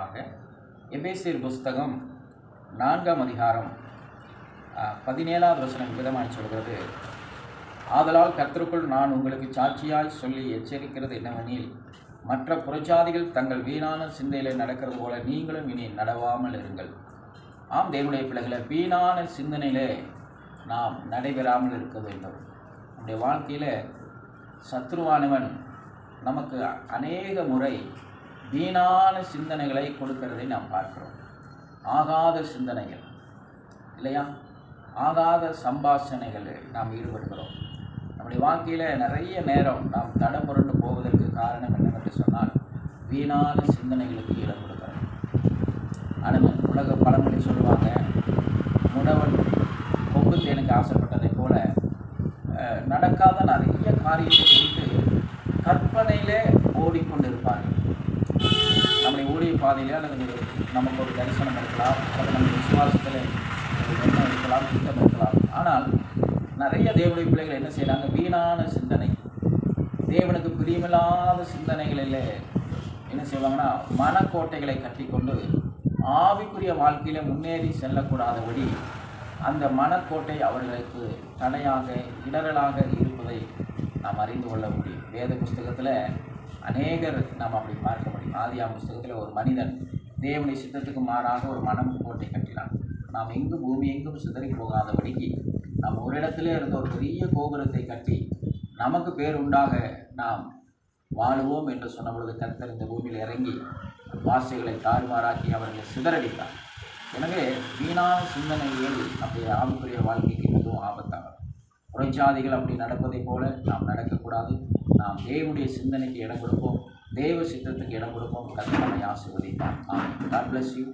வருவதாக எபேசியர் புஸ்தகம் நான்காம் அதிகாரம் பதினேழாவது வசனம் விதமாக சொல்கிறது. ஆதலால் கர்த்தருக்குள் நான் உங்களுக்கு சாட்சியாய் சொல்லி எச்சரிக்கிறது என்னவெனில் மற்ற புறஜாதிகள் தங்கள் வீணான சிந்தையில் நடக்கிறது போல நீங்களும் இனி நடவாமல் இருங்கள். ஆம் தேவனுடைய பிள்ளைகளை வீணான சிந்தனையிலே நாம் நடைபெறாமல் இருக்க வேண்டும். நம்முடைய வாழ்க்கையில் சத்ருவானவன் நமக்கு அநேக முறை வீணான சிந்தனைகளை கொடுக்கிறதை நாம் பார்க்கிறோம். ஆகாத சிந்தனைகள் இல்லையா? ஆகாத சம்பாஷணைகளில் நாம் ஈடுபடுகிறோம். நம்முடைய வாழ்க்கையில் நிறைய நேரம் நாம் தடமுரண்டு போவதற்கு காரணம் என்னவென்று சொன்னால் வீணான சிந்தனைகளுக்கு இடம் கொடுக்கிறோம். ஆனால் உலக பழமொழி சொல்லுவாங்க உணவன் கொம்பு தேனுக்கு ஆசைப்பட்டதை போல நடக்காத நிறைய காரியத்தை குறித்து கற்பனையிலே ஓடிக்கொண்டிருப்பார்கள். பாதையிலே அல்லது ஒரு நமக்கு ஒரு தரிசனம் இருக்கலாம் அல்லது நம்முடைய விசுவாசத்தில் எண்ணம் இருக்கலாம் திட்டம் இருக்கலாம். ஆனால் நிறைய தேவனுடைய பிள்ளைகள் என்ன செய்கிறாங்க வீணான சிந்தனை. தேவனுக்கு பிரியமில்லாத சிந்தனைகளில் என்ன செய்வாங்கன்னா மனக்கோட்டைகளை கட்டிக்கொண்டு ஆவிக்குரிய வாழ்க்கையில் முன்னேறி செல்லக்கூடாதபடி அந்த மனக்கோட்டை அவர்களுக்கு தடையாக இடரலாக இருப்பதை நாம் அறிந்து கொள்ள முடியும். வேத புஸ்தகத்தில் அநேகர் நாம் அப்படி பார்க்க ஆதியா ஆதியாம் புஸ்தகத்தில் ஒரு மனிதன் தேவனை சித்தத்துக்கு மாறாக ஒரு மனம் கோட்டை கட்டினான். நாம் எங்கும் பூமி எங்கும் சிதறி போகாதபடிக்கு நாம் ஒரு இடத்துல இருந்த ஒரு பெரிய கோபுரத்தை கட்டி நமக்கு பேருண்டாக நாம் வாழுவோம் என்று சொன்ன பொழுது கர்த்தர் இந்த பூமியில் இறங்கி வாசைகளை தாறுமாறாக்கி அவர்களை சிதறடித்தார். எனவே வீணான சிந்தனைகள் நம்முடைய ஆவிக்குரிய வாழ்க்கைக்கு மிகவும் ஆபத்தாகும் புரட்சாதிகள் அப்படி நடப்பதைப் போல நாம் நடக்கக்கூடாது. நாம் தேவனுடைய சிந்தனைக்கு இடம் கொடுப்போம். தேவ சித்தத்துக்கு இடம் கொடுப்போம். கர்த்தர் நம்மை ஆசீர்வதிப்பார். ஆமென். God bless you